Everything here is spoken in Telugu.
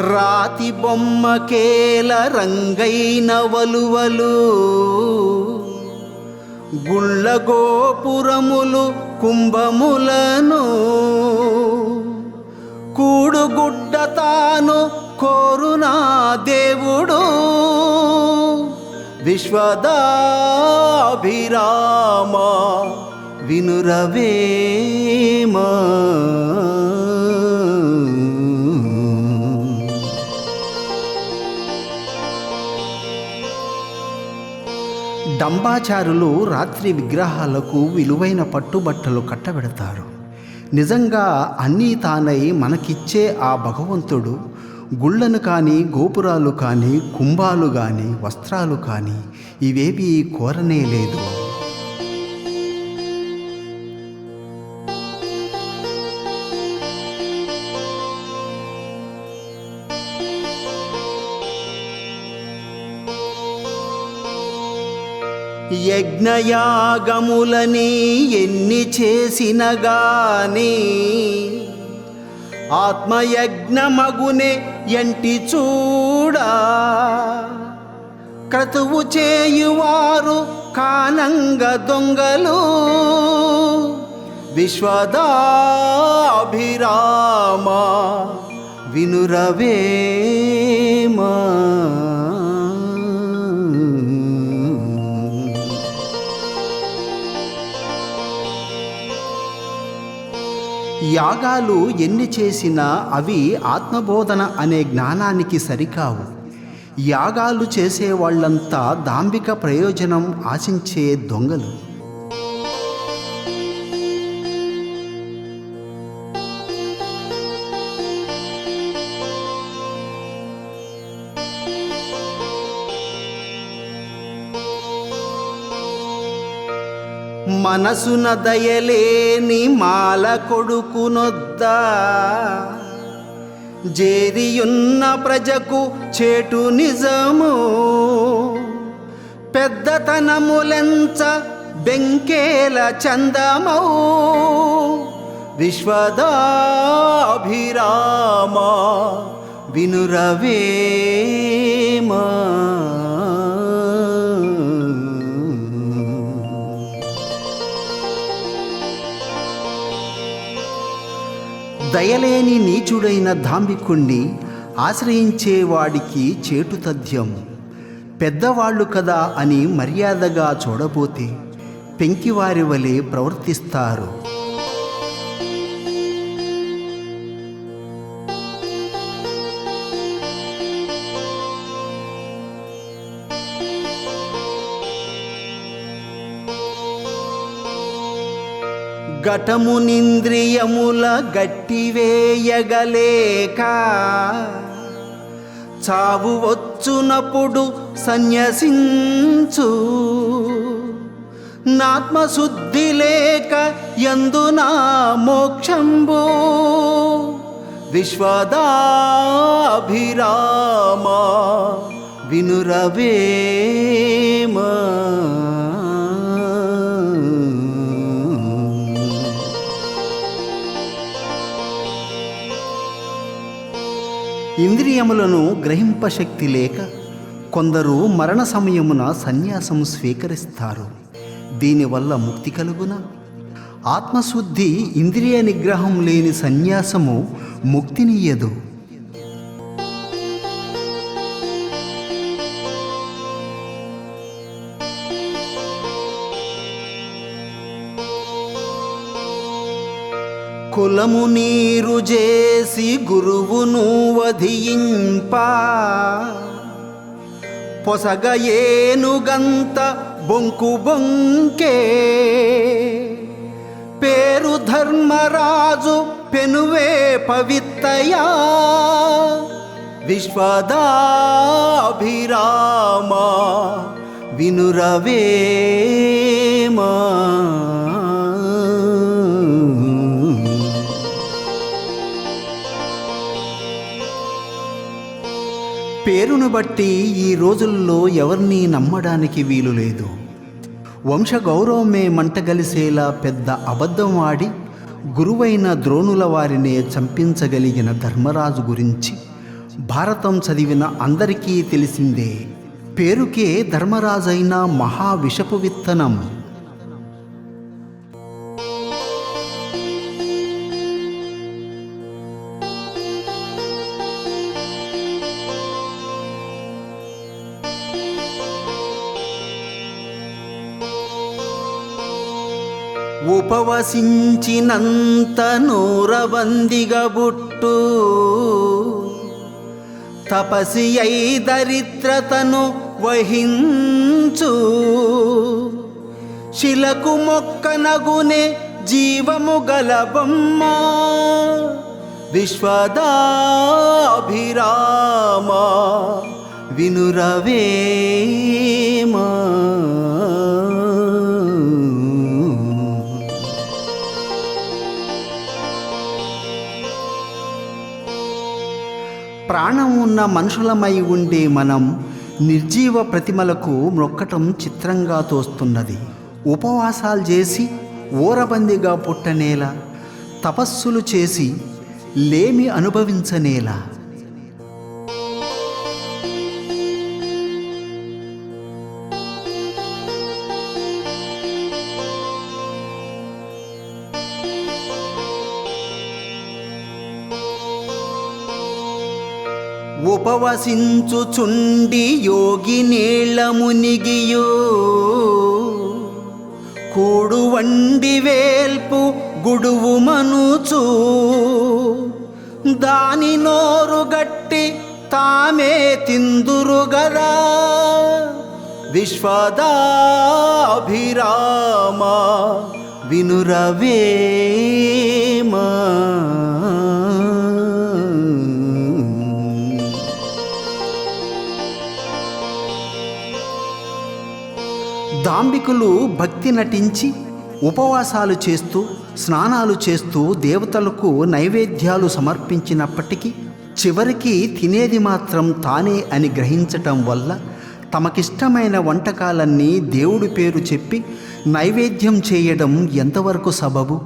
రాతి బొమ్మకేల రంగైన వలువలు. గుళ్ళగోపురములు కుంభములను. కూడుగుడ్డ తాను కోరునా దేవుడు. విశ్వదాభిరామ వినురవేమా. డంబాచారులు రాత్రి విగ్రహాలకు విలువైన పట్టుబట్టలు కట్టబెడతారు. నిజంగా అన్నీ తానై మనకిచ్చే ఆ భగవంతుడు గుళ్ళను కానీ గోపురాలు కానీ కుంభాలు కానీ వస్త్రాలు కానీ ఇవేవి కోరనే లేదు. యజ్ఞయాగములని ఎన్ని చేసిన గాని ఆత్మయజ్ఞమగునే ఎంటి చూడా? క్రతువు చేయువారు కానంగ దొంగలు. విశ్వదాభిరామ వినురవేమా. యాగాలు ఎన్ని చేసినా అవి ఆత్మబోధన అనే జ్ఞానానికి సరికావు. యాగాలు చేసే వాళ్ళంతా దాంభిక ప్రయోజనం ఆశించే దొంగలు. మనసున దయలేని మాల కొడుకునొద్ద. జేరియున్న ప్రజకు చేటు నిజము. పెద్దతనములెంచ బెంకేల చందమౌ. విశ్వదాభిరామ వినురవేమా. దయలేని నీచుడైన ధాంబికుణ్ణి ఆశ్రయించేవాడికి చేటు తథ్యం. పెద్దవాళ్ళు కదా అని మర్యాదగా చూడబోతే పెంకివారి వలె ప్రవర్తిస్తారు. ఘటమునింద్రియముల గట్టివేయగలేక చావు వచ్చునప్పుడు సన్యసించు. నాత్మశుద్ధి లేక ఎందునా మోక్షంబు. విశ్వదాభిరామ వినురవేమా. ఇంద్రియములను గ్రహింపశక్తి లేక కొందరు మరణ సమయమున సన్యాసం స్వీకరిస్తారు. దీనివల్ల ముక్తి కలుగున? ఆత్మశుద్ధి ఇంద్రియ నిగ్రహం లేని సన్యాసము ముక్తినియ్యదు. కులము నీరు చేసి గురువును వధియింప. పొసగ ఏనుగంత బొంకు బొంకే. పేరు ధర్మరాజు పెనువే పవిత్తయా. విశ్వదాభిరామ వినురవేమా. పేరును బట్టి ఈ రోజుల్లో ఎవరిని నమ్మడానికి వీలు లేదు. వంశ గౌరవమే మంటగలిసేలా పెద్ద అబద్ధం ఆడి గురువైన ద్రోణుల వారినే చంపించగలిగిన ధర్మరాజు గురించి భారతం చదివిన అందరికీ తెలిసిందే. పేరుకే ధర్మరాజైన మహావిషపు విత్తనం. ఉపవసించినంత నూరబందిగా బుట్టు. తపసి అయి దరిద్రతను వహించు. శిలకు మొక్కనగునే జీవము గల విశ్వదాభిరామ వినురవేమా. ప్రాణం ఉన్న మనుషులమై ఉండే మనం నిర్జీవ ప్రతిమలకు మొక్కటం చిత్రంగా తోస్తున్నది. ఉపవాసాలు చేసి ఊరబందిగా పుట్టనేలా తపస్సులు చేసి లేమి అనుభవించనేలా ఉపవసించుచుండి యోగి నీళ్ళ మునిగియో కూడు వండి వేల్పు గుడువు మనుచు. దాని నోరు గట్టి తామే తిందురు గదా విశ్వదాభిరామ వినురవే. దాంబికులు భక్తి నటించి ఉపవాసాలు చేస్తూ స్నానాలు చేస్తూ దేవతలకు నైవేద్యాలు సమర్పించినప్పటికీ చివరికి తినేది మాత్రం తానే అని గ్రహించటం వల్ల తమకిష్టమైన వంటకాలన్నీ దేవుడి పేరు చెప్పి నైవేద్యం చేయడం ఎంతవరకు సబబు?